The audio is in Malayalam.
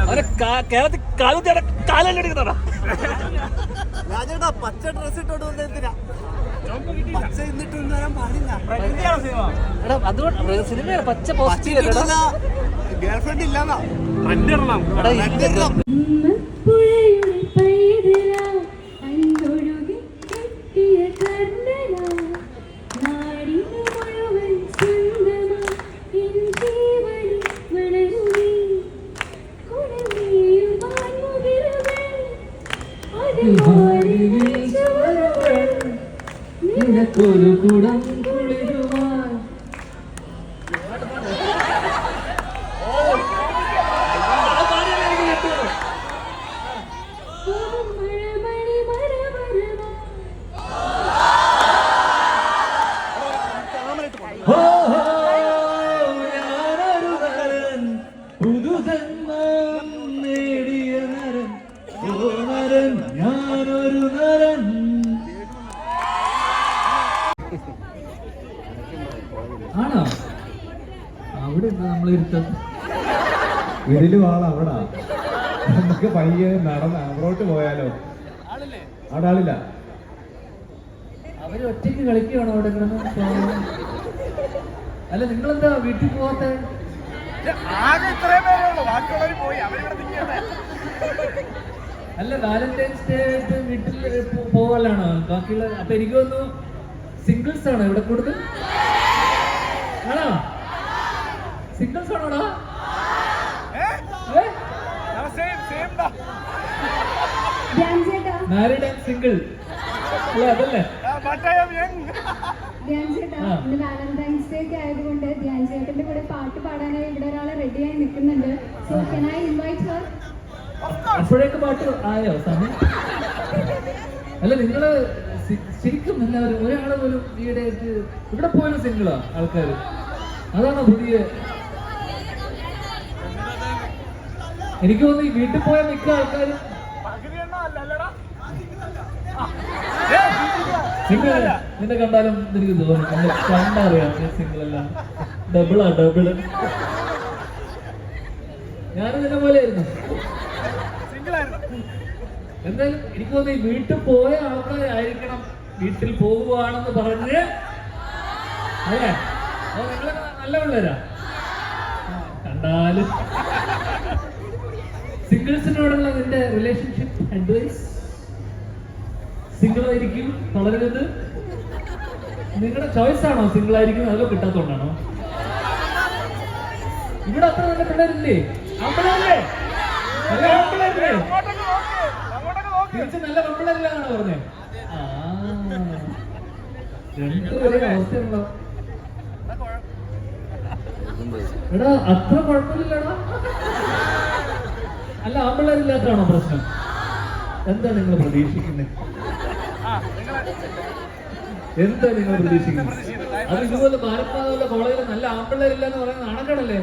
അവരെ കാ- കേരളത്തിൽ കാലുത്തിയുടെ കാലല്ലേ എടുക്കുന്നതാ രാജേട്ടാ പച്ച ഡ്രസ് ഇട്ടോണ്ട് വന്നത് എന്തിനാ? പച്ച ഇന്നിട്ട് വരാൻ പാടില്ല. എടാ അതുകൊണ്ട് സിനിമയാണ് പച്ച പോസിറ്റീവ് ഗേൾഫ്രണ്ട് ഇല്ലാന്നാ. എടാ നിനക്കൊരു കുടം കുളിരുവാൻ പുതുജന്മം അവിടെ എന്താ നമ്മൾ ഇരുത്തം? ഇതിൽ വാള അവിടാ. നമുക്ക് പയ്യെ നടന്ന് അവരോട്ട് പോയാലോ? അവിടെ ആളില്ല. അവർ ഒറ്റയ്ക്ക് കളിക്കുകയാണോ അവിടെ കിടന്ന്. അല്ല നിങ്ങളെന്താ വീട്ടിൽ പോവാത്ത? അല്ല വാലന്റൈൻസ് ഡേ ആയിട്ട് വീട്ടിൽ പോവാനാണോ ബാക്കിയുള്ള അപ്പൊ എനിക്ക് തോന്നുന്നു സിംഗിൾസ് ആണോ ഇവിടെ കൂടുതൽ? ആണോ? സിംഗിൾസ് ആണോടാ ധ്യാൻ ചേട്ടാ. മാരീഡ് ആൻഡ് സിംഗിൾ അല്ല അതല്ലേ? ധ്യാൻ ചേട്ടാ ആ. ഇന്ന് വാലന്റൈൻസ് ഡേ ഒക്കെ ആയതുകൊണ്ട് ധ്യാൻ ചേട്ടന്റെ കൂടെ പാട്ട് പാടാനായി ഇവിടെ ഒരാളെ റെഡിയായി നിൽക്കുന്നുണ്ട്. So can I invite her അപ്പോഴേക്ക് പാട്ട് ആയോ സമയം അല്ല നിങ്ങൾ ശരിക്കും എല്ലാവരും ഒരാളെ പോലും ഈയിടെ ഇവിടെ പോലും സിംഗിളാ ആൾക്കാര്. അതാണോ പുതിയ എനിക്ക് തോന്നുന്നു ഈ വീട്ടിൽ പോയ മിക്ക ആൾക്കാരും സിംഗിൾ നിന്നെ കണ്ടാലും എനിക്ക് തോന്നുന്നു നിന്നെ കണ്ടറിയാം സിംഗിൾ അല്ല ഡബിളാ ഡബിൾ ഞാനും നിന്നെ പോലെ ആയിരുന്നു എന്തായാലും എനിക്ക് തോന്നുന്നു ഈ വീട്ടിൽ പോയ ആൾക്കാരായിരിക്കണം വീട്ടിൽ പോകുവാണെന്ന് പറഞ്ഞ്. അല്ലേ? അപ്പൊ നിങ്ങളൊക്കെ നല്ല പിള്ളേരാ. കണ്ടാലും സിംഗിൾസിനോടുള്ള നിന്റെ റിലേഷൻഷിപ്പ് അഡ്വൈസ് സിംഗിൾ ആയിരിക്കും വളരരുത് നിങ്ങളുടെ ചോയ്സ് ആണോ സിംഗിൾ ആയിരിക്കും അതൊക്കെ കിട്ടാത്തോണ്ടാണോ? ഇവിടെ അത്ര നല്ല പിള്ളേരില്ലേ? ആമ്പിളല്ലേ നല്ല പറഞ്ഞേ? എടാ അത്ര കുഴപ്പമില്ലടാ. അല്ല ആമ്പിള്ളേരില്ലാത്തതാണോ പ്രശ്നം? എന്താ നിങ്ങൾ പ്രതീക്ഷിക്കുന്നത് എന്താ നിങ്ങൾ പ്രതീക്ഷിക്കുന്നത് അത് ഇതുപോലെ ഭാരത് കോളേജിൽ നല്ല ആമ്പിള്ളേരില്ല എന്ന് പറയുന്നത് നാണക്കേടല്ലേ